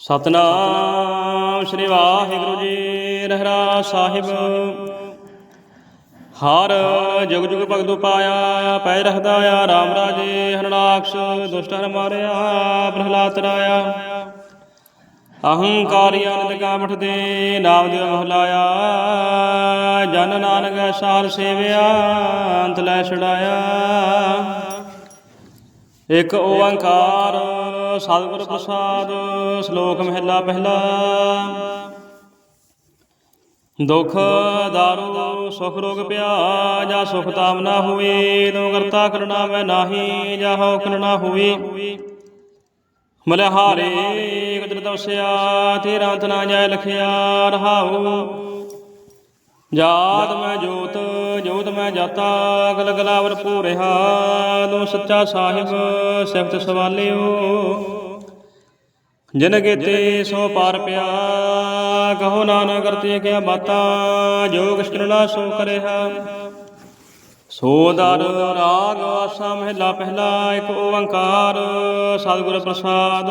ਸਤਨਾਮ ਸ੍ਰੀ ਵਾਹਿਗੁਰੂ ਜੀ ਰਹਿਰਾ ਸਾਹਿਬ। ਹਰ ਜੁਗ ਜੁਗ ਭਗਤੁ ਪਾਇਆ ਪੈ ਰਹਦਾ ਆ, ਰਾਮ ਰਾਜੇ ਹਰਨਾਕਸ਼, ਦੁਸ਼ਟ ਮਾਰਿਆ, ਪ੍ਰਹਲਾਦ ਤਰਾਇਆ। ਅਹੰਕਾਰੀ ਅਨੰਦ ਕਾਮਠ ਦੇ ਨਾਮ ਦਿਓ ਮਹਲਾਇਆ ਜਨ ਨਾਨਕ ਸਾਰ ਸੇਵਿਆ, ਅੰਤ ਲੈ ਛਡਾਇਆ। ਇਕ ਓੰਕਾਰ ਸਤਿਗੁਰ ਪ੍ਰਸਾਦ, ਸ਼ਲੋਕ ਮਹਿਲਾ ਪਹਿਲਾ। ਦੁਖ, ਦਾਰੂ, ਸੁਖ, ਰੋਗ ਪਿਆ ਜਾ ਸੁਖ ਤਾਮ ਨਾ ਹੋਵੇ ਤੋ ਕਰਤਾ ਕਰਣਾ ਮੈਂ ਨਾਹੀ, ਜਾ ਹੋ ਕਰਣਾ ਹੋਵੇ। ਮਲਹਾਰੇ ਕੁਦਰਤ ਵਸਿਆ ਤੇਰਾ ਅੰਤ ਨਾ ਜਾਇ ਲਖਿਆ, ਰਹਾਉ। ਜਾਤ ਮੈਂ ਜੋਤ ਮੈਂ ਜਾਤਾ ਗਲ ਗਲਾਵਰ ਪੂਰਿਆ ਤੂੰ ਸੱਚਾ ਸਾਹਿਬ, ਸਿਫਤ ਸਵਾਲਿਓ। ਜਿਨ ਕੀਤੇ ਸੋ ਪਾਰ ਪਿਆ, ਕਹੋ ਨਾਨਕ ਕਰਤੇ ਕਿਆ ਬਾਤਾਂ ਜੋ ਕਿਛ ਸੋ ਕਰਿਆ। ਸੋ ਦਰ ਰਾਗ ਆਸਾ ਮਹਿਲਾ ਪਹਿਲਾ, ਇੱਕ ਓੰਕਾਰ, ਸਤਿਗੁਰ ਪ੍ਰਸਾਦ।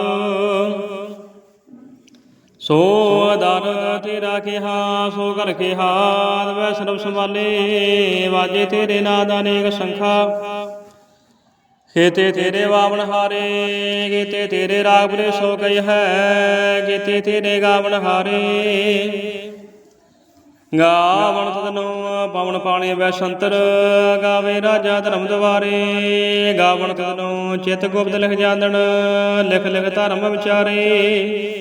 ਸੋ ਦਰ ਤੇਰਾ ਕਿਹਾ, ਸੋ ਕਰ ਕਿਹਾ ਵੈ ਸਰਬ ਸੰਭਾਲੇ, ਵਾਜੇ ਤੇਰੇ ਨਾਦ ਅਨੇਕ ਸੰਖਾ। ਖੇਤੇ ਤੇਰੇ ਵਾਵਨ ਹਾਰੇ ਗੀਤੇ ਤੇਰੇ ਰਾਗ ਬਰੇ ਸੋ ਗਈ ਹੈ ਗੀਤੇ ਤੇਰੇ ਗਾਵਨ ਹਾਰੇ। ਗਾਵਣ ਤਦਨੋ ਪਵਨ ਪਾਣੀ ਵੈ ਸੰਤਰ ਗਾਵੇ ਰਾਜਾ ਧਰਮ ਦਵਾਰੇ। ਗਾਵਣ ਤਦਨੋ ਚਿਤ ਗੁਪਤ ਲਿਖ ਜਾਣਨ ਲਿਖ ਲਿਖ ਧਰਮ ਵਿਚਾਰੇ।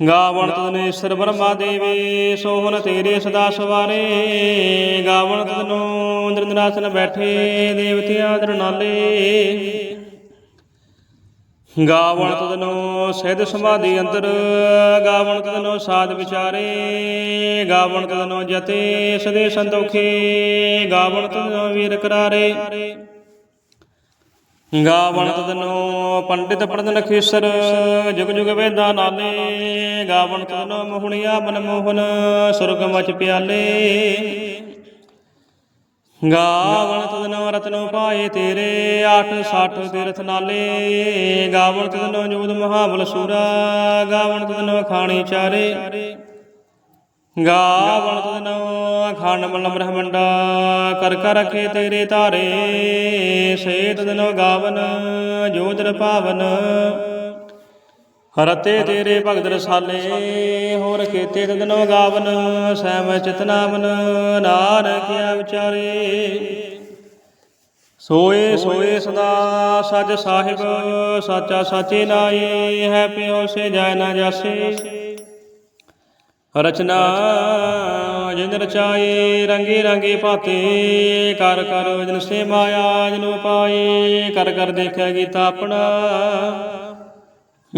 ਗਾਵਣ ਤਦਨੇ ਬ੍ਰਹਮਾ ਦੇਵੇ, ਸੋਹਣ ਤੇਰੇ ਸਦਾ ਸਵਾਰੇ। ਗਾਵਣ ਤਦਨੋ ਇੰਦਰਨਾਸਨ ਬੈਠੇ ਦੇਵਤਿਆਂ ਦਰਨਾਲੇ ਗਾਵਣ ਤਦਨੋ ਸਿਧ ਸਮਾਧੀ ਅੰਦਰ ਗਾਵਣ ਤਦਨੋ ਸਾਧ ਵਿਚਾਰੇ। ਗਾਵਣ ਤਦਨੋ ਜਤੇ ਸਦੇ ਸੰਤੋਖੇ ਗਾਵਣ ਤਦਨੋ ਵੀਰ ਕਰਾਰੇ। ਗਾਵਣ ਤਦਨੋ ਪੰਡਿਤ ਪੜਨ ਖੇਸਰ, ਜੁਗ ਜੁਗ ਵੇਦਾ ਨਾਲੇ। ਗਾਵਣ ਤਦਨੋ ਮੋਹਣੀਆ ਮਨ ਮੋਹਨ, ਸੁਰਗ ਮਚ ਪਿਆਲੇ। ਗਾਵਣ ਤਦਨੋ ਰਤਨੋ ਪਾਏ ਤੇਰੇ 860 ਤੀਰਥ ਨਾਲੇ। ਗਾਵਣ ਤਦਨੋ ਜੋਦ ਮਹਾਬਲ ਸੂਰਾ ਗਾਵਣ ਤਦਨੋ ਖਾਣੀ ਚਾਰੇ। ਗਾਵਣ ਤਦਨੋ ਖੰਡ ਮਲ ਬ੍ਰਹਮੰਡਾ ਕਰ ਕਰ ਰਖੇ ਤੇਰੇ ਧਾਰੇ ਸੇ ਤਦਨੋ ਗਾਵਨ ਜੋਦਰ ਪਾਵਨ ਰਤੇ ਤੇਰੇ ਭਗਤ ਰਸਾਲੇ, ਹੋਰ ਕੀਤੇ ਤਦਨੋ ਗਾਵਨ ਸੈਮ ਚਿਤਨਾਮਨ ਨਾਨਕਿਆ ਵਿਚਾਰੇ। ਸੋਏ ਸੋਏ ਸਦਾ ਸਜ ਸਾਹਿਬ, ਸਾਚਾ ਸਾਚੇ ਨਾਈ ਹੈ ਪਿਓ ਸੇ ਜਾਇ ਨਾ ਜਾਸੇ। ਰਚਨਾ ਜਿਨ ਰਚਾਏ, ਰੰਗੇ ਰੰਗੇ ਭਾਤੇ ਕਰ ਕਰ ਜਿਨ ਸੇ ਮਾਇਆ ਜਨੁ ਪਾਏ ਕਰ ਕਰ ਦੇਖਿਆ ਗੀਤਾ ਆਪਣਾ।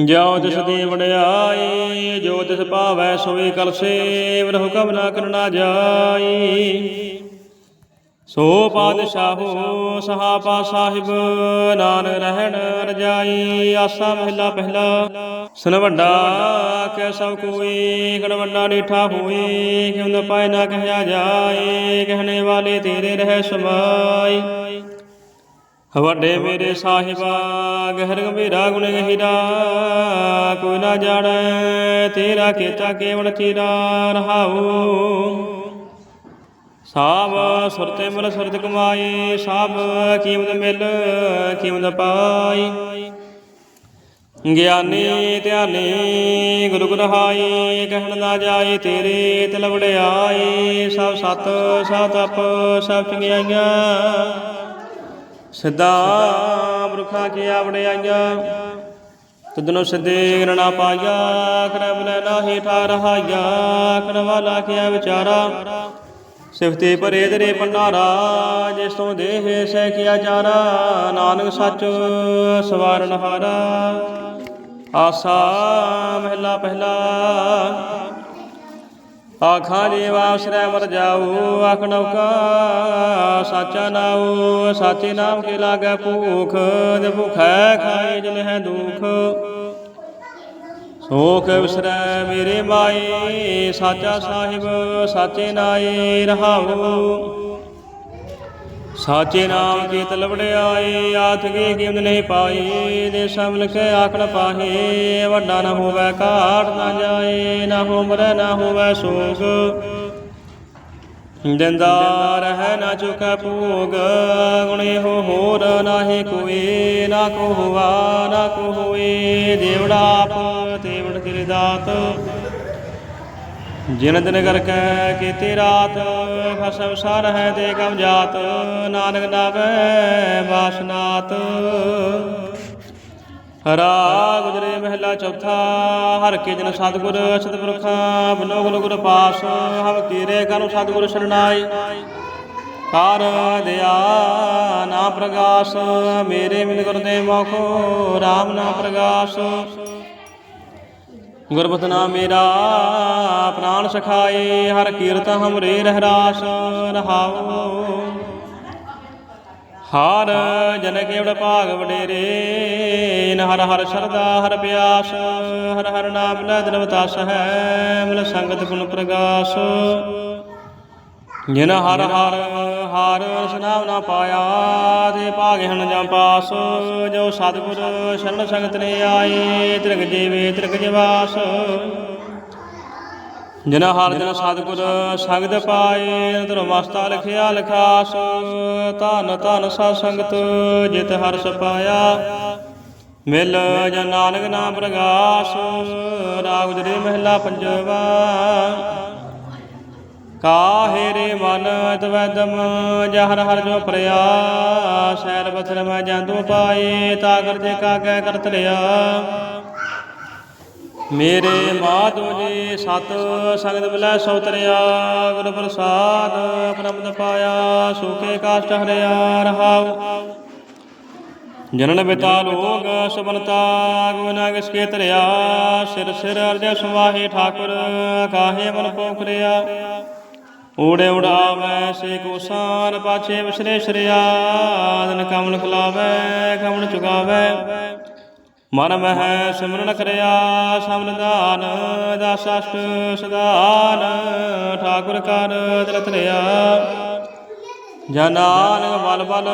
ਜੋ ਤਿਸ ਦੀ ਵਡਿਆਈ ਜੋ ਤਿਸ ਭਾਵੈ ਸੋਈ ਕਲਸੇ ਵਰ ਕਮ ਨਾ ਕਰਨਾ ਜਾਈ ਸੋ ਪਾਤਸ਼ਾਹੋ ਸਹਾਪਾ ਸਾਹਿਬ, ਨਾਨ ਰਹਿਣ ਰਜਾਈ, ਆਸਾ ਮਹਿਲਾ ਪਹਿਲਾ। ਸਨ ਵੱਡਾ ਕੈ ਸਭ ਕੋਈ ਗਣ ਨੀਠਾ ਹੋਈ, ਕਿਉ ਨ ਪਾਇ ਨਾ ਕਹਿਆ ਜਾਏ, ਕਹਿਣੇ ਵਾਲੇ ਤੇਰੇ ਰਹਿ ਸਮਾਈ। ਵੱਡੇ ਮੇਰੇ ਸਾਹਿਬਾ, ਗਹਿਰ ਗੰਭੀਰਾ ਗੁਣ ਗਹਿਰਾ, ਕੋਈ ਨਾ ਜਾਣੈ ਤੇਰਾ ਕੀਤਾ ਕੇਵਲ ਚੀਰਾ ਰਹਾਉ। ਸਾਬ ਸੁਰਤੇ ਮਿਲ ਸੁਰਤ ਕਮਾਈ, ਸਾਬ ਕੀਮਤ ਮਿਲ ਕੀਮਤ ਪਾਈ। ਗਿਆਨੀ ਧਿਆਨੀ ਗੁਰੂ ਗ੍ਰਹਾਈ ਕਹਿਣ ਨਾ ਜਾਏ ਤੇਰੇ ਤਿਲ ਵਡਿਆਈ। ਸਭ ਸਤ, ਸਭ ਤਪ, ਸਭ ਚੰਗਿਆਈਆਂ। ਸਿੱਧਾ ਬਰੁਖਾ ਕੀ ਵਡਿਆਈਆਂ। ਤਦਨੋ ਸਿੱਧੇ ਗਰਣਾ ਪਾਇਆ ਕਰਮ ਲੈ ਨਾਹੀ ਠਾ ਰਹਾਇਆ ਕਰਨ ਵਾਲਾ ਕੀਆ ਵਿਚਾਰਾ। ਸਿਫਤੇ ਭਰੇ ਤੇਰੇ ਪੰਡਾਰਾ ਜਿਸ ਤੋਂ ਦੇਹ ਸਹਿ ਕੀਆ ਚਾਰਾ ਨਾਨਕ ਸੱਚ ਸਵਾਰਨ ਹਾਰਾ। ਆਸਾ ਮਹਿਲਾ ਪਹਿਲਾ, ਆਖਾਂ ਜੀ ਵਾਸਰੈ ਮਰ ਜਾਊ, ਆਖ ਨੌਕਾ ਸਾਚਾ ਨਾਉ, ਸਾਚੇ ਨਾਮ ਕੇ ਲਾਗੈ ਭੂਖ ਜੇ ਭੁਖੈ ਖਾਏ ਜਨ ਹੈ ਦੁਖ। ਸੋਖ ਵਿਸਰੈ ਮੇਰੇ ਮਾਏ, ਸਾਚਾ ਸਾਹਿਬ, ਸਾਚੇ ਨਾਏ ਰਹਾਉ ਸਾਚੇ ਨਾਮ ਕੀ ਲਵੜਿਆਏ ਆਥ ਕੇ ਕੀਮਤ ਨਹੀਂ ਪਾਈ ਦੇ ਸਭ ਲਿਖੇ ਆਖਣ ਪਾਹੇ, ਵੱਡਾ ਨਾ ਹੋਵੇ ਘਾਟ ਨਾ ਜਾਏ, ਨਾ ਹੋਮਰ, ਨਾ ਹੋਵੇ ਸੋਖ ਦਿੰਦਾ ਰਹਿ ਨਾ ਚੁਕੈ ਭੋਗ, ਗੁਣੇ ਹੋ ਹੋਰ ਨਾਹੀ ਕੋਈ ਨਾ ਕੋ ਹੁਆ, ਨਾ ਕੋ ਹੋਏ, ਦੇਵੜਾ ਆਪ ਦਾਤ ਜਿਨ ਦਿਨ ਕਰ ਕੈ ਕੀਤੀ ਰਾਤ ਖਸਮ ਸਾਰ ਹੈ ਦੇ ਕਮ ਜਾਤ, ਨਾਨਕ ਨਾਵੇ ਵਾਸਨਾਤ। ਹਰਾ ਗੁਜਰੇ ਮਹਿਲਾ ਚੌਥਾ, ਹਰ ਕੇ ਜਨ ਸਤਿਗੁਰ, ਸਤਿਪੁਰਖਾ ਬਨੋ ਗੁਰ ਗੁਰ ਪਾਸ ਹਮ ਕੀਰੇ ਕਰੂ ਸਤਿਗੁਰ ਸ਼ਰਨਾਈ ਕਰ ਦਿਆ ਨਾ ਪ੍ਰਗਾਸ, ਮੇਰੇ ਮਿਲ ਗੁਰਦੇ ਮੋਖੋ RAM ਨਾ ਪ੍ਰਗਾਸ। ਗੁਰਬਤ ਨਾ ਮੇਰਾ ਪ੍ਰਾਣ ਸਖਾਏ, ਹਰ ਕੀਰਤ ਹਮਰੇ ਰਹਿ ਰਾਸ ਰਹਾਉ। ਹਰ ਜਨ ਕੇਵੜ ਭਾਗ ਵਡੇਰੇ ਹਰ ਹਰ ਸਰਦਾ ਹਰ ਪਿਆਸ, ਹਰ ਹਰ ਨਾਮ ਲੈ ਦਿਨ ਬਤਾਸ ਹੈ, ਮਿਲ ਸੰਗਤ ਗੁਣ ਪ੍ਰਗਾਸ। ਜਿਨ ਹਰ ਹਰ ਹਰ ਸਨਾਮ ਨਾ ਪਾਇਆ, ਤੇ ਭਾਗੇ ਹਨ ਜਾਂ ਪਾਸ, ਜੋ ਸਤਿਗੁਰ ਸ਼ਰਨ ਸੰਗਤ ਨੇ ਆਏ, ਤ੍ਰਿਗ ਜੀਵੇ ਤ੍ਰਿਗ ਜਿਵਾਸ। ਜਿਨ ਹਰ ਜਨ ਸਤਿਗੁਰ ਸੰਗਤ ਪਾਏ ਤਰ ਮਸਤਾ ਲਿਖਿਆ ਲਖਾਸ, ਧਨ ਧਨ ਸਾ ਸੰਗਤ ਜਿਤ ਹਰਸ ਪਾਇਆ। ਮਿਲ ਜਨ ਨਾਨਕ ਨਾਮ ਪ੍ਰਗਾਸ, ਰਾਗ ਜਰੇ ਮਹਿਲਾ ਪੰਜਵਾ। ਕਾਹੇ ਰੇ ਮਨ ਤਵੈਦਮ ਜਹਰ ਹਰ ਜੋ ਪ੍ਰਿਆ ਸੈਰ ਬਥਰ ਮੈਂ ਜਾਂਦੂ ਪਾਏ ਤਾ ਕਰ ਜੇ ਕਾਗੈ ਕਰਤ ਲਿਆ। ਮੇਰੇ ਮਾਧੋ ਜੀ ਸਤ ਸੰਗਤ ਬਿਲੈ ਸੋਤਰਿਆ ਗੁਰ ਪ੍ਰਸਾਦ ਪ੍ਰਮਦ ਪਾਇਆ, ਸੁਖੇ ਕਾਸ਼ਟ ਹਰਿਆ ਰਹਾਉ। ਜਨਨ ਬਿਤਾ ਲੋਗ ਸੁਬਨਤਾ ਗੁਨਾ ਕਿਸ ਤਰਿਆ, ਸਿਰ ਸਿਰ ਅਰਜ ਸੁਵਾਹੇ ਠਾਕੁਰ, ਕਾਹੇ ਮਨ ਪੋਖਰਿਆ ਊੜੇ ਉਡਾਵੈ ਸੇ ਕੋਸਾਨ ਪਾਛੇ ਵਿਸਰੇ ਸ਼ਰਿਆ ਦਿਨ ਕਮਲ ਖਲਾਵੈ ਕਮਲ ਚੁਗਾਵੈ। ਮਨ ਮਹਿ ਸਿਮਰਨ ਕਰਿਆ ਸਮਨਦਾਨ ਦਸ ਅਸ਼ਟ ਸਦਾਨ, ਠਾਕੁਰ ਕਰ ਦਰਤ ਧਰਿਆ। ਜਨਾਨਕ ਬਲ ਬਲ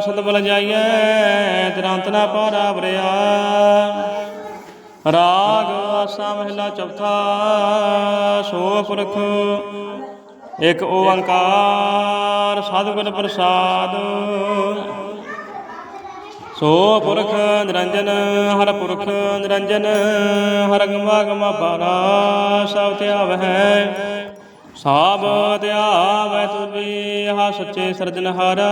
ਸਦ ਬਲ ਜਾਈਐ, ਤੁਰੰਤ ਨਾ ਪਾਰਾ ਵਰਿਆ। ਰਾਗ ਆਸਾ ਮਹਿਲਾ ਚੌਥਾ, ਸੋ ਪੁਰਖ ਇਕ ਓੰਕਾਰ ਸਤਿਗੁਰ ਪ੍ਰਸਾਦ। ਸੋ ਪੁਰਖ ਨਿਰੰਜਨ, ਹਰ ਪੁਰਖ ਨਿਰੰਜਨ, ਹਰ ਗਮਾ ਗਮਾ ਪਾਰਾ ਸਭ ਧਿਆਵਹਿ ਸਾਬ ਧਿਆਵੈ ਤੁਜੀ ਹਾ ਸੱਚੇ ਸਿਰਜਨਹਾਰਾ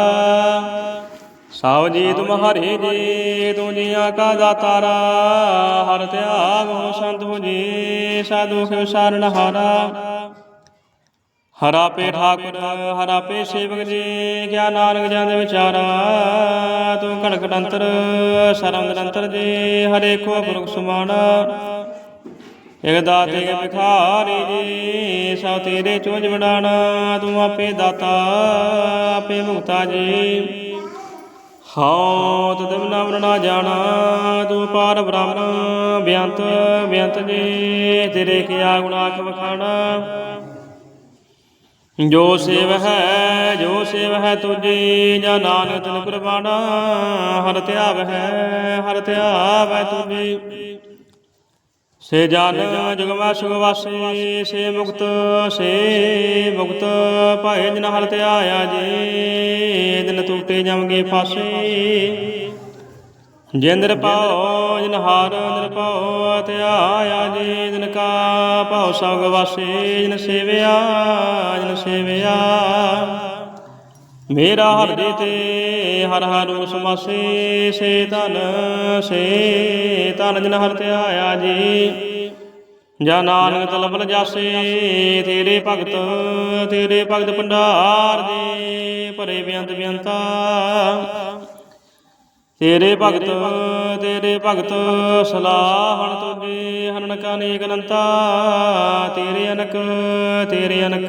ਸਭ ਜੀ ਤੁਮਹਾਰੇ ਜੀ, ਤੂੰ ਜੀਆਂ ਕਾ ਦਾਤਾਰਾ। ਹਰ ਧਿਆਵ ਸੰਤੂ ਜੀ, ਸਾਧੂ ਕੇ ਸਾਰਨ ਹਾਰਾ। ਹਰਾ ਪੇ ਠਾਕੁਰ, ਹਰਾ ਪੇ ਸੇਵਕ ਜੀ ਕਿਆ ਨਾਨਕ ਜਾਂਦੇ ਵਿਚਾਰਾ। ਤੂੰ ਕਣਕ ਡੰਤਰ ਸਰਮ ਨਿਰੰਤਰ ਜੀ, ਹਰੇ ਕੋ ਗੁਰੂ ਸੁਮਾਣਾ। ਇਕ ਦਾਤੇ ਕੇ ਭਿਖਾਰੀ ਜੀ ਸਭ ਤੇਰੇ ਚੋਜ ਵਡਾਣਾ ਤੂੰ ਆਪੇ ਦਾਤਾ, ਆਪੇ ਮੁਕਤਾ ਜੀ। ਹਉ ਤਦਮ ਨਾਮ ਨਾ ਜਾਣਾ, ਤੂੰ ਪਾਰ ਬ੍ਰਹਮ ਬਿਆੰਤ ਬਿਆੰਤ ਜੀ, ਤੇਰੇ ਕਿਆ ਗੁਨਾਖ ਵਖਾਣਾ ਜੋ ਸੇਵ ਹੈ, ਜੋ ਸੇਵ ਹੈ ਤੁਜੀ ਜਾਂ ਨਾਨਕ ਤਨ ਕੁਰਬਾਨਾ ਹਰ ਧਿਆਵ ਹੈ, ਹਰ ਧਿਆਵ ਹੈ ਤੁਜੀ ਸੇ ਜਨ ਜੁਗਮਾ ਸੁਖ ਸੇ ਮੁਕਤ ਸੇ ਮੁਕਤ, ਭਾਏ ਜਨ ਹਰ ਧਿਆਇਆ ਜੀ, ਦਿਨ ਟੂਟੇ ਜਮਗੇ ਫਾਸੇ। ਜਿੰਦਰ ਪਾਉ ਜਿਨ ਹਾਰ ਨਿਰਭਉ ਧਿਆਇਆ ਜੀ ਦਿਨ ਕਾ ਭਾਉ ਸਭ ਵਾਸੇ, ਜਿਨ ਸੇਵਿਆ ਜਿਨ ਸੇਵਿਆ। ਮੇਰਾ ਹਰਦੇ ਤੇ ਹਰ ਹਰ ਸਮਾਸੇ ਸੇ ਧਨ ਸੇ ਧਨ ਜਿਨ ਹਰ ਧਿਆਇਆ ਜੀ। ਜਾ ਨਾਨਕ ਤਲਬਲ ਜਾਸੇ, ਤੇਰੇ ਭਗਤ ਤੇਰੇ ਭਗਤ ਭੰਡਾਰ ਦੇ ਭਰੇ ਬੇਅੰਤ ਬਿਆੰਤਾ। ਤੇਰੇ ਭਗਤ ਤੇਰੇ ਭਗਤ ਸਲਾਹਣ ਤੁਝੇ ਹਨਨ ਕਾਨੇਕ ਅਨੰਤਾ, ਤੇਰੇ ਅਨਕ ਤੇਰੇ ਅਨਕ।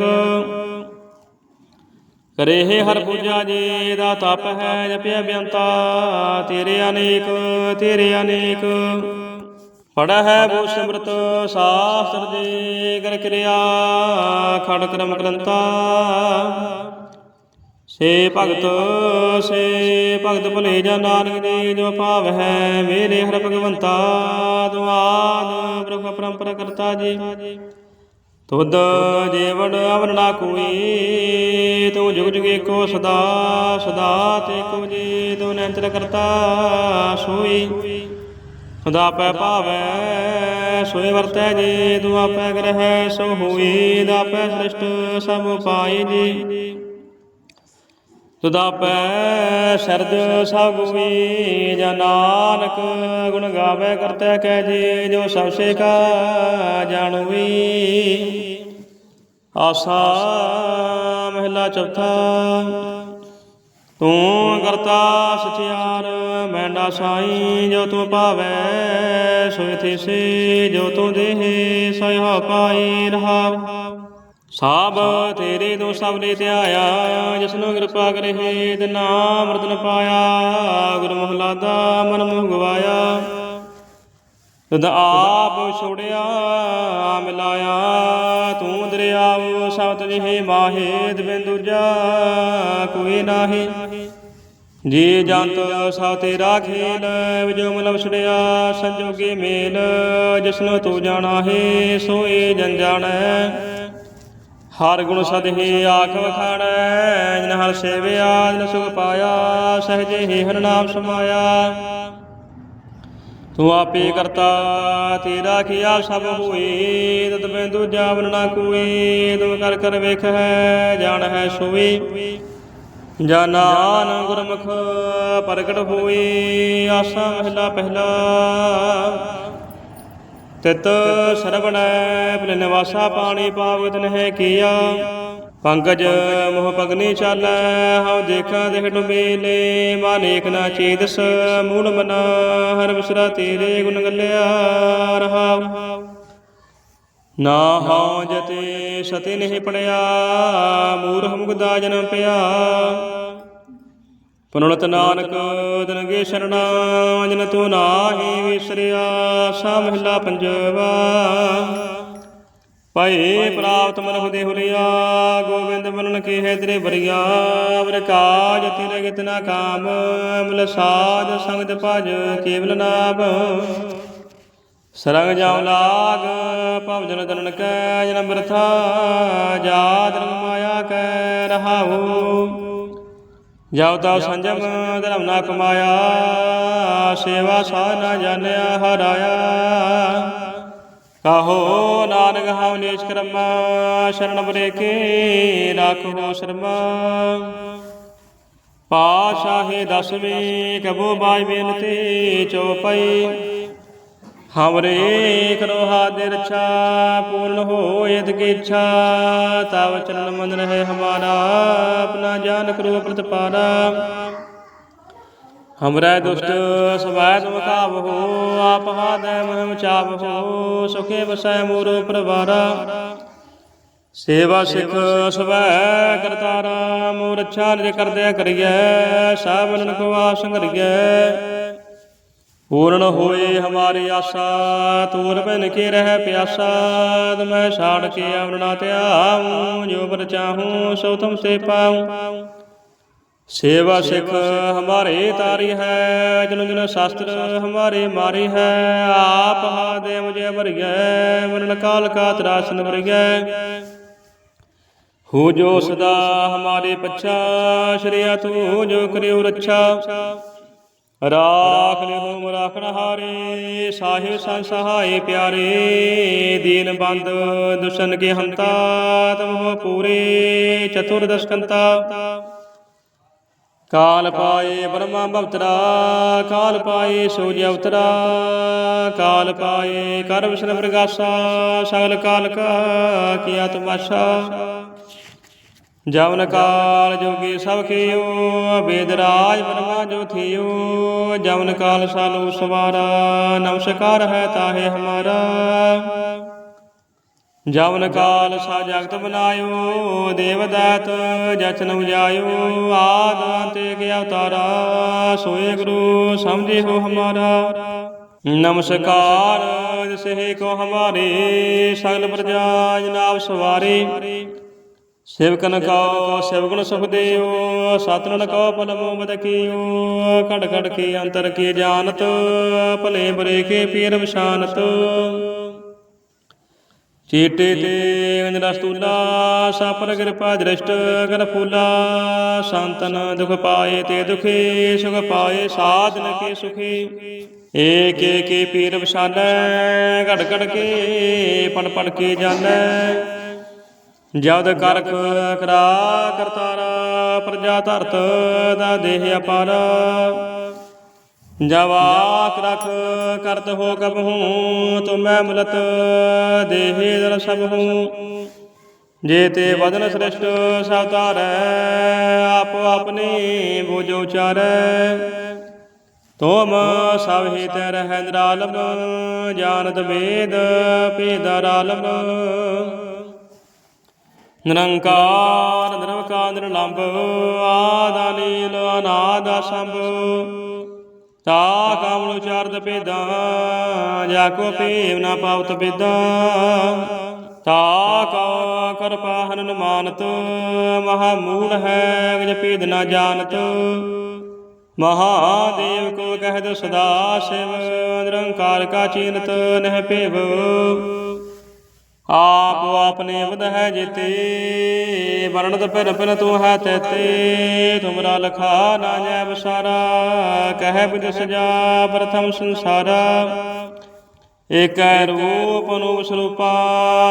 ਕਰੇ ਹੈ ਹਰ ਪੂਜਾ ਜੀ ਦਾ ਤਪ ਹੈ, ਜਪਿਆ ਬਿਅੰਤਾ ਤੇਰੇ ਅਨੇਕ ਤੇਰੇ ਅਨੇਕ। ਪੜਾ ਹੈ ਬੋ ਸਿਮਰਤ ਸਾਸਤਰ ਦੇ ਕਰ ਕਿਰਿਆ, ਖੜ ਕਰਮ ਗ੍ਰੰਥਾ ਸੇ ਭਗਤ ਸੇ ਭਗਤ ਭੁਲੇ ਜਾਂ ਨਾਨਕ ਜੀ ਜੋ ਭਾਵ ਹੈ ਮੇਰੇ ਹਰ ਭਗਵੰਤਾ ਦੁਆਦ ਬ੍ਰਹਮ ਪਰੰਪਰਾ ਕਰਤਾ ਜੀ। ਤੁਧ ਜੀਵਨ ਅਵਰ ਨਾ ਕੋਈ, ਤੂੰ ਜੁਗ ਜੁਗ ਏਕੋ ਸਦਾ ਸਦਾ ਤੇ ਕੋ ਜੀ, ਤੂੰ ਨਿਰੰਤਰ ਕਰਤਾ ਸੋਈ। ਸਦਾ ਪੈ ਭਾਵੈ, ਸੋਏ ਵਰਤੈ ਜੀ, ਤੂੰ ਆਪੈ ਗ੍ਰਹਿ ਸੋ ਹੋਈ ਦਾਪੈ ਸ੍ਰਿਸ਼ਟ ਸਭ ਉਪਾਈ ਜੀ। ਤੁਦਾ ਪੈ ਸਰਦ ਸਭ ਹੋਈ ਨਾਨਕ ਗੁਣ ਗਾਵੇ ਕਰਤਾ ਕਹਿ ਜੀ, ਜੋ ਸਭ ਸੇ ਕਾ ਜਾਣੂਈ ਆਸਾ ਮਹਿਲਾ ਚੌਥਾ, ਤੂੰ ਕਰਤਾ ਸਚਿਆਰ ਮੈਂਡਾ ਸਾਈ, ਜੋ ਤੂੰ ਭਾਵੈ, ਸੋਇ ਥਿਸੇ, ਜੋ ਤੂੰ ਦੇਹ, ਸੋਇ ਪਾਈ ਰਹਾਵ। ਸਾਬ ਤੇਰੇ ਤੋਂ ਸਭ ਨੇ ਧਿਆਇਆ ਜਿਸਨੂੰ ਕਿਰਪਾ ਕਰੇ ਤੇ ਨਾਮ ਰਤਨ ਪਾਇਆ, ਗੁਰੂ ਮਹਲਾਦਾ ਮਨ ਮੁਹ ਗਵਾਇਆ। ਤਦ ਆਪ ਛੋੜਿਆ ਮਿਲਾਇਆ, ਤੂੰ ਦਰਿਆਵ ਸਬਤ ਜਿਹੇ ਮਾਹੇ ਦਵੇਂ ਦੂਜਾ ਕੋਈ ਨਾਹੀ। ਜੀ ਜੰਤ ਸਭ ਤੇਰਾ ਖੇਲ ਜੋ ਮਲਬ ਛੜਿਆ, ਸੰਜੋਗੇ ਮੇਲ ਜਿਸਨੂੰ ਤੂੰ ਜਾਣਾ ਹੈ, ਸੋਏ ਜਨ ਜਾਣੈ। ਹਰ ਗੁਣ ਸਦਹੇ ਆਖ ਵਖਾਣੈ ਜਿਨ ਹਰ ਸੇਵਿਆ, ਜਿਨ ਸੁਖ ਪਾਇਆ, ਸਹਜੇ ਹੀ ਹਰ ਨਾਮ ਸਮਾਇਆ। ਤੂੰ ਆਪੇ ਕਰਤਾ, ਤੇਰਾ ਕੀਆ ਸਭ ਹੋਏ ਤਤ ਮੈਂ ਦੂਜਾ ਵਨ ਨਾ ਕੋਈ, ਤੂੰ ਕਰ ਕਰ ਵੇਖ ਹੈ, ਜਾਣ ਹੈ ਸੋਈ। ਜਾਨਾਨ ਗੁਰਮੁਖ ਪ੍ਰਗਟ ਹੋਈ, ਆਸਾ ਮਹਿਲਾ ਪਹਿਲਾ ਤਿਤ ਸਰਵਣੈ ਬਿਨ ਨਿਵਾਸਾ ਪਾਣੀ ਪਾਵਤ ਨਹਿ ਕੀਆ। ਪੰਕਜ ਮੋਹ ਪਗਨੀ ਚਾਲੈ, ਹਉ ਦੇਖਾਂ ਦੇਖ ਡੁਬੇਲੇ ਮਾਨੇਕ ਨਾ ਚੀਦਸ ਮੂੜ ਮਨਾ, ਹਰ ਵਿਸਰਾ ਤੇਰੇ ਗੁਣ ਗੱਲਿਆ ਰਹਾਉ ਨਾ ਹਉ ਜਤੇ ਸਤੇ ਨਹੀਂ ਪੜਿਆ, ਮੂਰਖ ਮੁਗਦਾ ਜਨਮ ਪਿਆ। ਪਨੁਲਤ ਨਾਨਕ ਤਨਗੇ ਸ਼ਰਣਾ ਜਨ ਤੂੰ ਨਾਹੀ ਵਿਸਰਿਆ ਸਾ ਮਹਿਲਾ ਪੰਜਵਾ। ਭਏ ਪ੍ਰਾਪਤ ਮਨ ਹੁਦੇ ਹੁਲਿਆ, ਗੋਬਿੰਦ ਮਨਨ ਕੀ ਹੈ ਤੇਰੇ ਬਰੀਆ ਅਵਰ ਕਾਜ ਤੇਰੇ ਕਿਤਨਾ ਕਾਮ ਮੁਲ ਸਾਧ ਸੰਗਤ ਭਜ ਕੇਵਲ ਨਾਮ। ਸਰੰਗ ਜਾਉ ਲਾਗ, ਭਵ ਜਨ ਤਨਨ ਕੈ ਜਨ ਬਰਥਾ, ਜਾਤ ਰੰਗ ਮਾਇਆ ਕੈ, ਰਹਾਉ। ਜਾਉ ਤਾ ਸੰਜਮ ਧਰਮ ਨਾ ਕਮਾਇਆ, ਸੇਵਾ ਸਾਧ ਨਾ ਜਾਣਿਆ, ਹਰਾਇਆ। ਕਹੋ ਨਾਨਕ ਹਉ ਨੀਚ ਕਰਮਾ, ਸ਼ਰਨ ਬਰੇ ਕੇ ਰਾਖੋ ਸ਼ਰਮਾ। ਪਾਸ਼ਾਹੇ ਦਸਵੇਂ ਕਬੋ ਬਾਜ ਬੇਨਤੀ ਚੋਪਈ ਹਮਰੇ ਕਰੋ ਹਾਦੇ ਰਛਾ, ਪੂਰਨ ਹੋਏ ਤਕੀ ਇੱਛਾ। ਤਵ ਚਰਨ ਮਨ ਰਹੇ ਹਮਾਰਾ, ਆਪਣਾ ਜਾਨ ਕਰੋ ਪ੍ਰਤਪਾਰਾ ਹਮਰੇ ਦੁਸ਼ਟ ਸਵੈ ਤੁਮ ਕਾਬ ਹੋ, ਆਪ ਹਾਦੈ ਮਹਿਮ ਚਾਪ ਸੁਖੇ ਵਸੈ ਮੂਰ ਪ੍ਰਵਾਰਾ। ਸੇਵਾ ਸਿਖ, ਸਵੈ ਕਰਤਾਰਾ ਮੂਰ ਅੱਛਾ ਨਿਜ ਕਰਦਿਆ ਕਰੀਐ ਸਭ ਕੋ ਆਸ ਸੰਗਰੀਐ। ਪੂਰਨ ਹੋਏ ਹਮਾਰੀ ਆਸਾ, ਤੂਰ ਬਨ ਕੇ ਰਹਿ ਪਿਆਸਾ ਮੈਂ ਛਾੜ ਕੇ ਅਵਰਣਾ ਧਿਆਉ, ਜੋ ਬਰ ਚਾਹੂੰ ਸੋ ਤੁਮ ਸੇ ਪਾਉ। ਸੇਵਾ ਸਿਖ ਹਮਾਰੇ ਤਾਰੀ ਹੈ ਜਨ ਜਨ ਸ਼ਾਸਤਰ ਹਮਾਰੇ ਮਾਰੀ ਹੈ, ਆਪ ਹਾਦੇ ਮੁਝੇ ਵਰਗੈ, ਮਰਨ ਕਾਲ ਕਾ ਤਰਾਸਨ ਵਰਗੈ। ਹੋ ਜੋ ਸਦਾ ਹਮਾਰੇ ਪੱਛਾ, ਸ਼੍ਰੀਆ ਤੂੰ ਜੋ ਕਰਿਓ ਰੱਛਾ। ਰਾਖ ਲਿਓ ਰਾਖਣ ਹਾਰੇ ਸਾਹਿਬ ਸੰਗ ਸਹਾਏ ਪਿਆਰੇ, ਦੀਨ ਬੰਦ ਦੁਸ਼ਨ ਕੇ ਹੰਤਾ ਤਮੋ ਪੂਰੇ ਚਤੁਰਦਸ਼ ਕੰਤਾ। ਕਾਲ ਪਾਏ ਬ੍ਰਹਮਾ ਭਵਤਰਾ, ਕਾਲ ਪਾਏ ਸੂਰਜ ਅਵਤਰਾ, ਕਾਲ ਪਾਏ ਕਰ ਵਿਸ਼ਨ ਪ੍ਰਗਾਸਾ, ਸਗਲ ਕਾਲ ਕਾ ਕੀਆ ਤਮਾਸ਼ਾ ਜਵਨ ਕਾਲ ਜੋਗੀ ਸਭ ਕੀਓ ਵੇਦ ਰਾਜ ਬ੍ਰਹਮਾ ਜੋ ਥਿਓ। ਜਵਨ ਕਾਲ ਸਾਲੂ ਸਵਾਰਾ, ਨਮਸਕਾਰ ਹੈ ਤਾਹੇ ਹਮਾਰਾ। ਜਵਨ ਕਾਲ ਸਾ ਜਗਤ ਬਨਾਇਓ, ਦੇਵ ਦਾਤ ਜਚਨ ਉਜਾਇਓ ਆਦ ਅੰਤੇ ਗਿਆ ਤਾਰਾ ਸੋਏ ਗੁਰੂ ਸਮਝੇ ਹੋ ਹਮਾਰਾ। ਨਮਸਕਾਰ, ਜਿਸੇ ਕੋ ਹਮਾਰੇ, ਸਗਲ ਪ੍ਰਜਾ ਜਨਾਬ ਸਵਾਰੇ। ਸੇਵਕਨ ਕਉ ਸੇਵਗੁਣ ਸੁਖ ਦੇਉ ਸਤਨਨ ਕਉ ਪਲ ਮੋਬਦ ਘੜ ਘੜ ਕੇ ਅੰਤਰ ਕੀ ਜਾਣਤ ਭਲੇ ਬੁਰੇ ਕੇ ਪੀਰ ਵਿਸ਼ਾਨਤ। ਚੀਟੇ ਤੇ ਅੰਜਨ ਸਾਪਰ ਕਿਰਪਾ ਦ੍ਰਿਸ਼ਟ ਕਰ ਫੂਲਾ, ਸੰਤਨ ਦੁਖ ਪਾਏ ਤੇ ਦੁਖੇ, ਸੁਖ ਪਾਏ ਸਾਧਨ ਕੇ ਸੁਖੀ। ਏਕ ਏਕੇ ਪੀਰ ਵਿਸ਼ਾਲੈ, ਘੜ ਘੜ ਕੇ ਪੜ ਪੜ ਕੇ ਜਾਣੈ ਜਦ ਕਰਕ ਕਰਾ ਕਰਤਾਰਾ, ਪ੍ਰਜਾ ਧਰਤ ਦਾ ਦੇਹ ਅਪਾਰ। ਜਵਾਕ ਰਖ ਕਰਤ ਹੋ ਕਬਹੂ ਤੁਮੈ ਮੁਲਤ ਦੇਹੇ ਦਰ ਸਭ ਹੂੰ। ਜੇ ਤੇ ਵਦਨ ਸ੍ਰਿਸ਼ਟ ਸਭ ਧਾਰੈ, ਆਪੋ ਆਪਣੀ ਬੁਝ ਉਚਾਰੈ। ਤੋਮ ਸਭ ਹੀ ਤੇ ਰਹਿ ਨਿਰਾਲਮ ਜਾਣਤ ਵੇਦ ਭੇਦਰਾਲਮ ਨਿਰੰਕਾਰ, ਨਿਰਵਕਾਰ ਨਿਰਲੰਭ ਆਦਾ ਨੀਲ ਅਨਾਦ ਸੰਭ ਤਾ ਕਾਮਲ ਉਚਾਰਤ ਪੇਦਾ ਜਾ ਕੋ ਪੀਵ ਨਾ ਪਾਵਤ ਪੇਦਾ ਤਾ ਕਾ ਕਿਰਪਾ ਹਨਨ ਮਾਨਤ ਮਹਾ ਮੂਲ ਹੈ ਗਜ ਪੇਦ ਨਾ ਜਾਣਤ। ਮਹਾਦੇਵ ਕੋ ਕਹਿ ਦੋ ਸਦਾ ਸਿਵ, ਨਿਰੰਕਾਰ ਕਾ ਚੀਨਤ, ਨਹਿ ਭੇਵ। ਆਪ ਆਪਨੇ ਬੁਧ ਹੈ ਜਿਤੇ ਵਰਣਤ ਪਿਰ ਪਿਰ ਤੂੰ ਹੈ ਤੇਤੇ ਤੁਮਰਾ ਲਖਾ ਨਾ ਜੈ ਬਸਾਰਾ, ਕਹਿ ਬਿਦ ਸਜਾ ਪ੍ਰਥਮ ਸੰਸਾਰਾ। ਏਕੈ ਰੂਪ ਨੂੰ ਸਰੂਪਾ,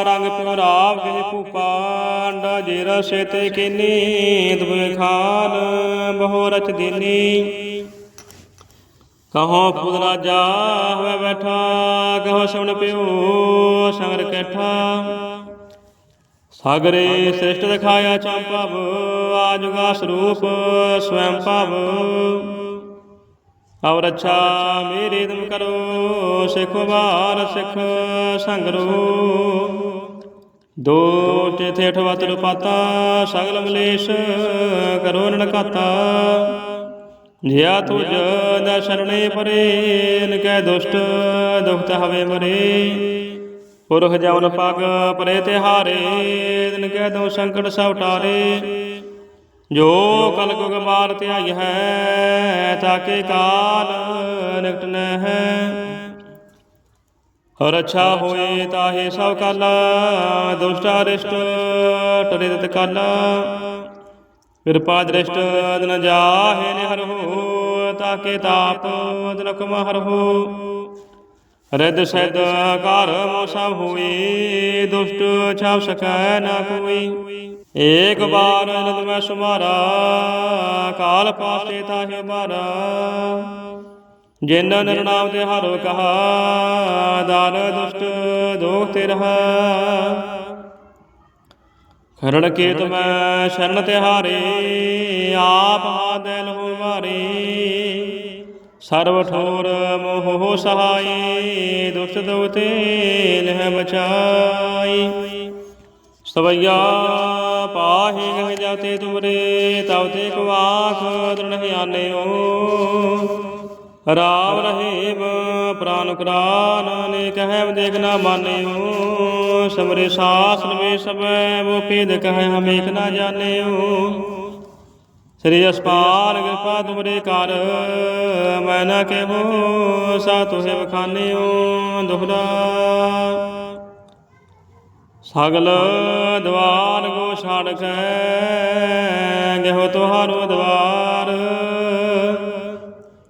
ਰੰਗ ਪਿਰਾਵ ਕੇ ਭੂਪਾ, ਅੰਡਾ ਜੇ ਰਸੇ ਤੇ ਕੀਨੀ, ਦੁਬੇ ਖਾਨ ਬਹੁ ਰਚ ਦੀਨੀ। ਕਹੋ ਫੁਦ ਰਾਜਾ ਹੋਵੇ ਬੈਠਾ, ਕਹੋ ਸੁਣ ਪਿਓ ਸੰਗਰ ਕੈਠਾ। ਸਾਗਰੇ ਸ੍ਰਿਸ਼ਟ ਦਿਖਾਇਆ ਚੰਪਵ ਆਜੁਗਾ ਸਰੂਪ ਸਵੈੰ ਭਵ। ਔਰ ਅੱਛਾ ਮੇਰੇ ਦਮ ਕਰੋ, ਸਿਖ ਵਾਰ ਸਿਖ ਸੰਗਰੋ। ਦੋ ਤੇ ਥੇਠ ਵਤਰ ਪਾਤਾ ਸਗਲ ਮਲੇਸ਼ ਕਰੋ ਨਨਕਾਤਾ। ਜਿਆ ਤੁਜ ਨ ਸ਼ਰਣੇ ਪਰੇ, ਨ ਕੈ ਦੁਸ਼ਟ ਦੁਖਤ ਹਵੇ ਮਰੇ। ਪੁਰਖ ਜਵਨ ਪਗ ਪਰੇ ਤੇ ਹਾਰੇ ਦਿਨ ਕੈ ਦੋ ਸੰਕਟ ਸਭ ਟਾਰੇ। ਜੋ ਕਲ ਕੁਗ ਮਾਰ ਧਿਆਈ ਹੈ, ਤਾਕੇ ਕਾਲ ਨਿਕਟ ਨ ਹੈ। ਹਰ ਅੱਛਾ ਹੋਏ ਤਾਹੇ ਸਭ ਕਲ, ਦੁਸ਼ਟਾ ਰਿਸ਼ਟ ਟਰੇ ਤਤ ਕਲ। ਕਿਰਪਾ ਦ੍ਰਿਸ਼ਟ ਦਿਨ ਜਾਹੇ ਨਿਹਰਹੁ ਤਾਕੇ ਤਾਪ ਦਿਨ ਕਮਹਰਹੁ ਰਿਦ ਸੈਦ ਘਰ ਮੋ ਹੋਈ, ਦੁਸ਼ਟ ਛਾਪ ਸਕੈ ਨਾ ਕੋਈ। ਏਕ ਬਾਰ ਨਦ ਮੈਂ ਸੁਮਾਰਾ, ਕਾਲ ਪਾਸੇ ਤਾਹੇ ਮਾਰਾ। ਜਿਨ ਨਿਰਨਾਮ ਤੇ ਹਰੋ ਕਹਾ, ਦਾਨ ਦੁਸ਼ਟ ਦੋਖ ਤੇ ਰਹਾ। ਖਰੜ ਕੇ ਤੁਮੈ ਸ਼ਰਨ ਤਿਹਾਰੇ, ਆਪ ਹਾਦੈ ਲਹੂ ਮਾਰੇ ਸਰਬ ਠੋਰ ਮੋਹ ਸਹਾਈ, ਦੁਸ਼ਟ ਦੋਤੇ ਲਹਿ ਬਚਾਈ ਸਵਈਆ ਪਾਹੇ ਗਹਿ ਜਾਤੇ ਤੁਮਰੇ ਤਵ ਤੇ ਕੋ ਆਖ ਦ੍ਰਿੜ ਹਿਆਨਿਓ ਰਾਮ ਰਹੀਮ, ਪ੍ਰਾਨ ਕੁਰਾਨ ਨੇ ਕਹਿ ਦੇਖ ਨਾ ਮਾਨਿਓ। ਸਮਰੇ ਸਾਸਨ ਮੇ ਸਭੈ, ਵੋ ਪੇਦ ਕਹਿ ਹਮ ਏਕ ਨਾ ਜਾਣਿਓ। ਸ੍ਰੀ ਅਸਪਾਲ ਕਿਰਪਾ ਤੁਮਰੇ ਕਰ, ਮੈਂ ਨਾ ਕਹਿਓ ਸਾ ਤੁਹੇ ਬਖਾਨਿਓ ਦੁਹਰਾ ਸਗਲ ਦਵਾਰ ਗੋ ਛਾੜ ਕੇ ਗਹਿ ਤੁਹਾਰੋ ਦਵਾਰ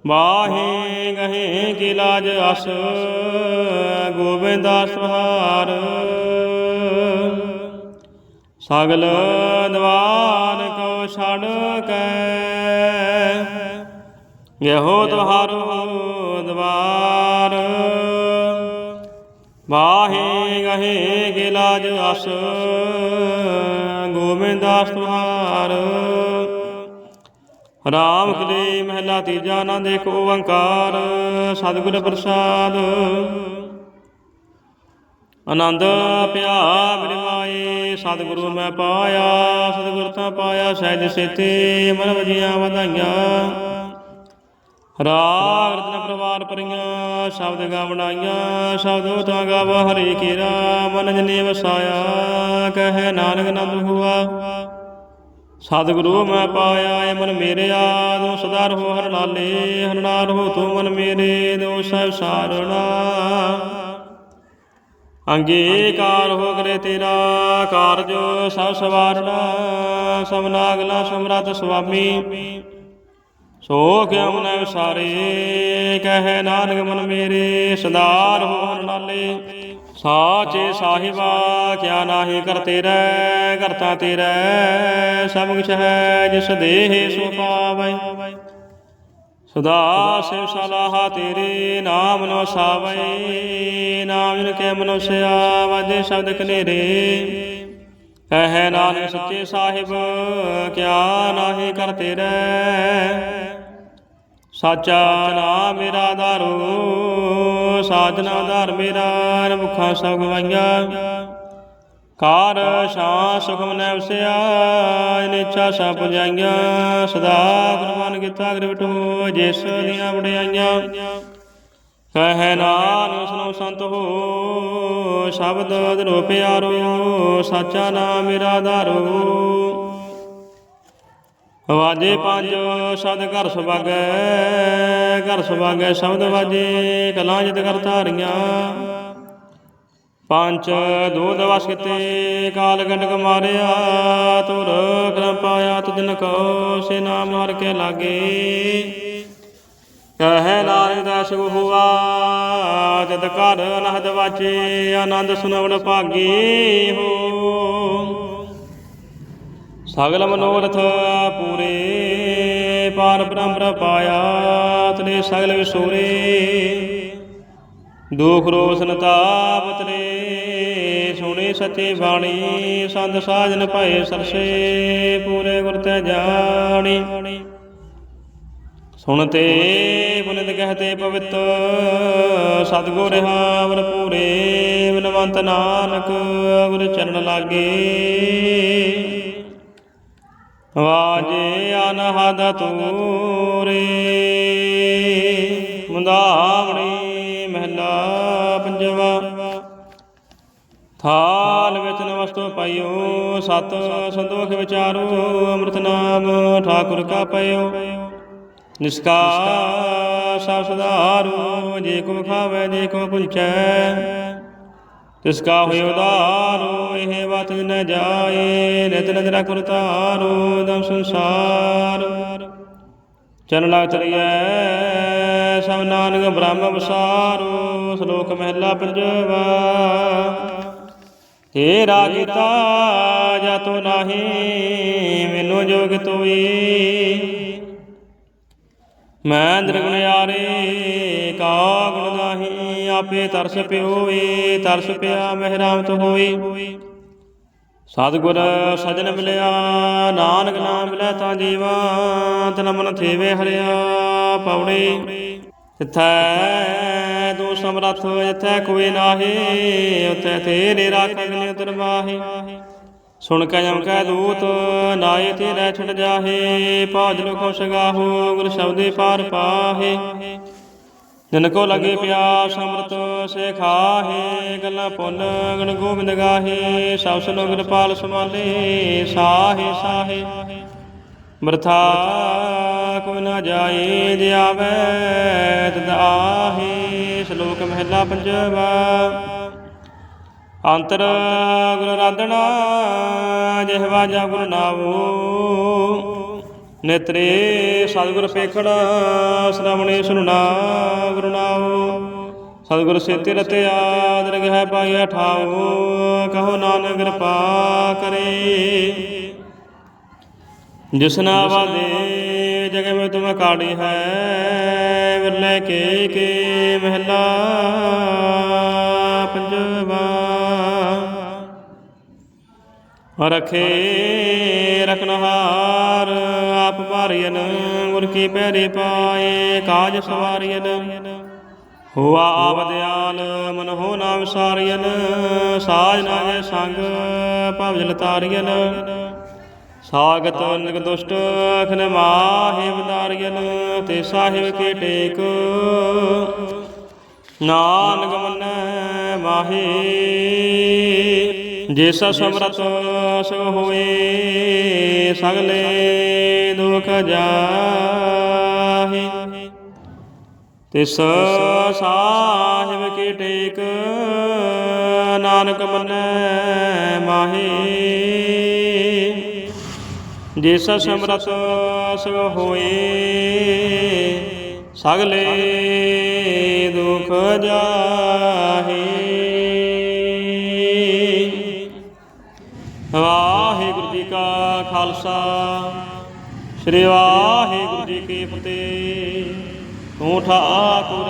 ਵਾਹੇ ਗਹੇ ਕੀ ਲਾਜ ਅਸ, ਗੋਬਿੰਦਾ ਸੁਹਾਰ। ਸਗਲ ਦਵਾਨ ਕੋ ਛੜ ਕੇ ਗਹਿੋ ਤੁਹਾਰੋ ਦਵਾਰ। ਵਾਹੇ ਗਹੇ ਕੀ ਲਾਜ ਅਸ, ਗੋਬਿੰਦਾ ਸਹਾਰ। ਰਾਮ ਕਲੇ ਮਹਿਲਾ ਤੀਜਾ ਨਾ ਦੇਖ ਓੰਕਾਰ, ਸਤਿਗੁਰ ਪ੍ਰਸਾਦ। ਆਨੰਦ ਪਿਆ ਮੇਰੇ ਸਤਿਗੁਰੂ ਮੈਂ ਪਾਇਆ, ਸਤਿਗੁਰ ਤਾਂ ਪਾਇਆ, ਸਹਿਜ ਸੇਤੇ ਮਨ ਵਜੀਆਂ ਵਧਾਈਆਂ। ਰਾਗ ਰਤਨ ਪ੍ਰਵਾਰ ਪਰੀਆਂ, ਸ਼ਬਦ ਗਾਵਣਾਈਆਂ ਸ਼ਬਦ ਤਾਂ ਗਾਵ ਹਰੇ ਕੀਰਾ, ਮਨ ਜਨੇ ਵਸਾਇਆ, ਕਹੇ ਨਾਨਕ ਨੰਦ ਹੁਆ। ਸਤਿਗੁਰੂ ਮੈਂ ਪਾਇਆ ਏ ਮਨ ਮੇਰੇ ਆਦੋ, ਸਦਾ ਰਹੋ ਹਰ ਲਾਲੇ, ਹਰ ਨਾਲ ਹੋ ਤੂੰ ਮਨ ਮੇਰੇ ਦੋ ਸਹਿ ਸਾਰਣਾ। ਅੰਗੀਕਾਰ ਹੋ ਕਰੇ ਤੇਰਾ, ਕਾਰਜ ਸਭ ਸਵਾਰਣਾ ਸਮਨਾਗਲਾ ਸਮਰਤ ਸੁਆਮੀ। ਸੋ ਕਿਉ ਮਨ ਵਿਸਾਰੇ, ਕਹੇ ਨਾਨਕ ਮਨ ਮੇਰੇ, ਸਦਾ ਰਹੋ ਹਰ ਨਾਲੇ ਸਾਚੇ ਸਾਹਿਬਾ, ਕਿਆ ਨਾਹੀ ਕਰ ਤੇਰਾ ਕਰਤਾ ਤੇਰਾ ਸਭ ਕੁਛ ਹੈ ਜਿਸ ਦੇਹ ਸੋ ਪਾਵੈ। ਸਦਾ ਸਿਵ ਸਲਾਹਾ ਤੇਰੇ ਨਾਮ ਨੋ ਸਾਵੈ ਨਾਮ ਜਿਨ ਕੇ ਮਨੁਸਿਆ ਵਾਜੇ ਸ਼ਬਦ ਕਨੇਰੇ। ਕਹਿ ਨਾਨਕ ਸੱਚੇ ਸਾਹਿਬ, ਕਿਆ ਨਾਹੀ ਕਰ ਤੇਰਾ ਸਾਚਾ ਨਾਮ ਮੇਰਾ ਦਾਰੂ ਸਾਜਨਾ ਧਾਰ ਮੇਰਾ ਮੁਖਾਂ ਸਭ ਗਵਾਈਆਂ ਕਾਰ ਸ਼ਾ ਸੁਖਮ ਨੈ ਵਸਿਆ ਨਿਚਾ ਸਭ ਪੁਜਾਈਆਂ ਸਦਾ ਗੁਰਮਨ ਕੀਤਾ ਗ੍ਰਿਵਟੋ ਜਿਸ ਦੀਆਂ ਵਡਿਆਈਆਂ। ਕਹੈ ਨਾਨਕ ਸੁਨੋ ਸੰਤ ਹੋ, ਸ਼ਬਦ ਦਰੋ ਪਿਆਰੋ, ਸਾਚਾ ਨਾਮ ਮੇਰਾ ਧਾਰੋ ਵਾਜੇ ਪੰਜ ਸ਼ਬਦ ਘਰ ਸੁਭਾਗੈ ਘਰ ਸੁਭਾਗੈ ਸ਼ਬਦ ਵਾਜੇ, ਕਲਾਂ ਜਿਤ ਕਰ ਧਾਰੀਆਂ। ਪੰਜ ਦੋ ਵਸ ਕਿਤੇ, ਕਾਲ ਗੰਡਕ ਮਾਰਿਆ ਤੁਰ ਕਰਮ ਪਾਇਆ ਤੁਜਨ ਕੋ ਸੇ ਨਾਮ ਮਾਰ ਕੇ ਲਾਗੇ। ਕਹੈ ਨਾਨਕ ਦਾਸ ਹੁਆ ਜਦ ਘਰ ਅਨਹਦ ਵਾਚੇ, ਆਨੰਦ ਸੁਨਵਣ ਭਾਗੀ ਹੋ। ਸਗਲ ਮਨੋਰਥ ਪੂਰੇ ਪਾਰ ਬ੍ਰਹਮ ਪਾਇਆ, ਤਨੇ ਸਗਲ ਵਿਸੂਰੇ ਦੁਖ ਰੋਸਨ ਤਾਪ ਤਰੇ ਸੁਣੀ ਸੱਚੀ ਬਾਣੀ, ਸੰਤ ਸਾਜਨ ਭਏ ਸਰਸੇ, ਪੂਰੇ ਗੁਰ ਤੇ ਜਾਣੀ। ਸੁਣਤੇ ਪੁਨਿਤ ਕਹਤੇ ਪਵਿੱਤ, ਸਤਗੁਰ ਹਾਵਰ ਪੂਰੇ, ਬਿਨਵੰਤ ਨਾਨਕ ਗੁਰ ਚਰਨ ਲਾਗੇ। ਵਾਜੇ ਅਨਹਦ ਤੂਰੇ, ਮੁੰਦਾਵਣੀ ਮਹਿਲਾ ਪੰਜਵਾ। ਥਾਲ ਵਿੱਚ ਨਵਸਤੋ ਪਾਇਓ, ਸਤ ਸੰਦੋਖ ਵਿਚਾਰੋ, ਅੰਮ੍ਰਿਤ ਨਾਮ ਠਾਕੁਰ ਕਾ ਪਇਓ। ਨਿਸਕਾ ਸਭ ਸੁਧਾਰੋ ਜੇ ਕੋ ਖਾਵੇ, ਜੇ ਕੋ ਪੁੰਚੈ ਤਿਸ ਕਾ ਹੋਇ ਉਦਾਰੋ, ਇਹ ਬਾਤ ਨ ਜਾਏ, ਨਿਤ ਨਦਰਾ ਕੁਰ ਤਾਰੋ ਦਮ ਸੰਸਾਰ। ਚਰਨ ਲਾਗ ਚਲੀਐ ਸਭ ਨਾਨਕ ਬ੍ਰਹਮ ਵਿਸਾਰੋ, ਸ਼ਲੋਕ ਮਹਿਲਾ ਪੰਜਵਾ ਤੇਰਾ ਕੀਤਾ ਜਾਤੋ ਨਾਹੀ ਮੈਨੂੰ ਜੋਗ ਤੋਈ। ਮੈਂ ਨਿਰਗੁਣ ਕਾ ਗੁਣ ਨਾਹੀ, ਆਪੇ ਤਰਸ ਪਿਓਏ ਤਰਸ ਪਿਆ ਮਹਿਰਾਮਤ ਹੋਈ ਸਤਿਗੁਰ ਸਜਣ ਮਿਲਿਆ, ਨਾਨਕ ਨਾਮ ਮਿਲਿਆ ਤਾਂ ਜੀਵਾ, ਤਨ ਮਨ ਥੇਵੇ ਹਰਿਆ ਪੌੜੇ ਤਿਥੈ ਤੂੰ ਸਮਰਥ ਜਿਥੈ ਕੋਈ ਨਾਹੀ, ਉਥੈ ਤੇਰੇ ਰਾਖ ਅਗਨੇ ਮਾਹੀ ਸੁਣ ਕੇ ਜਮ ਕੈ ਦੂਤ ਨਾਏ ਤੇ ਲੈ ਛੜ ਜਾਹੇ ਭਾਜ ਲੋ ਖੁਸ਼ ਗੁਰ ਸ਼ਬਦੇ ਪਾਰ ਪਾਹੇ। ਜਨ ਕੋ ਲਗੇ ਪਿਆਸ ਅੰਮ੍ਰਿਤ, ਸੇ ਖਾਹੇ, ਗੱਲਾਂ ਪੁੰਨ ਗਣ ਗੋਬਿੰਦ ਗਾਹੇ, ਸਭ ਸਲੋ ਕਿਰਪਾਲ ਸਮਾਲੇ ਸਾਹੇ ਸਾਹੇ। ਮਰਥਾ ਕੋ ਨਾ ਜਾਏ ਜੇ ਆਵੇ ਤਦ ਆਹੇ, ਸ਼ਲੋਕ ਮਹਿਲਾ ਪੰਜਵਾ। ਅੰਤਰ ਗੁਰ ਰਾਧਣਾ ਜਿਹਵਾ ਜਾ ਗੁਰ ਨਾਵੋ। ਨੇਤਰੇ ਸਤਿਗੁਰ ਪੇਖਣਾ ਸ਼ਰਵਣੇ ਸੁਨਣਾ ਗੁਰੂ ਨਾਮ ਸਤਿਗੁਰ ਸੇਤੇ ਰਤੇ ਆਦਰ ਗਹਿ ਪਾਈਆ ਠਾਓ ਕਹੋ ਨਾਨਕ ਕਿਰਪਾ ਕਰੇ। ਜਿਸਨਾ ਵਾਦੇ ਜਗ ਮੈਂ ਤੁਮ ਕਾੜੀ ਹੈ, ਵਿਰਲੇ ਕੇ ਕੇ ਮਹਿਲਾ। ਰਖੇ ਰਖਨਹਾਰ ਆਪ ਭਾਰੀਨ ਗੁਰ ਕੀ ਪੈਰੀ ਪਾਏ, ਕਾਜ ਸਵਾਰੀਨ ਹੋਆ ਆਪ ਦਿਆਲ, ਮਨ ਹੋ ਨਾ ਵਿਸਾਰੀਨ ਸਾਜ ਨਾਗੇ ਸੰਗ ਭਵ ਜਲ ਤਾਰੀਨ ਸਾਗਤ ਨਿਕ ਦੁਸ਼ਟ ਅਖਨ ਮਾਹੇ ਬਦਾਰੀਨ ਤੇ ਸਾਹਿਬ ਕੇ ਟੇਕ। ਨਾਨਕ ਮੰਨੈ ਮਾਹੇ ਜਿਸ ਸਮਰਤ ਸੋ ਹੋਏ, ਸਗਲੇ ਦੁਖ ਜਾਹੇ। ਤਿਸ ਸਾਹਿਬ ਕੀ ਟੇਕ, ਨਾਨਕ ਮੰਨੈ ਮਾਹੇ। ਜਿਸ ਸਮਰਤ ਸੋ ਹੋਏ, ਸਗਲੇ ਦੁਖ ਜਾਹੇ। ਕਾ ਖਾਲਸਾ। ਸ੍ਰੀ ਵਾਹਿਗੁਰੂ ਜੀ ਕੀ ਫਤਿਹ। ਤੂੰ ਠਾਕੁਰ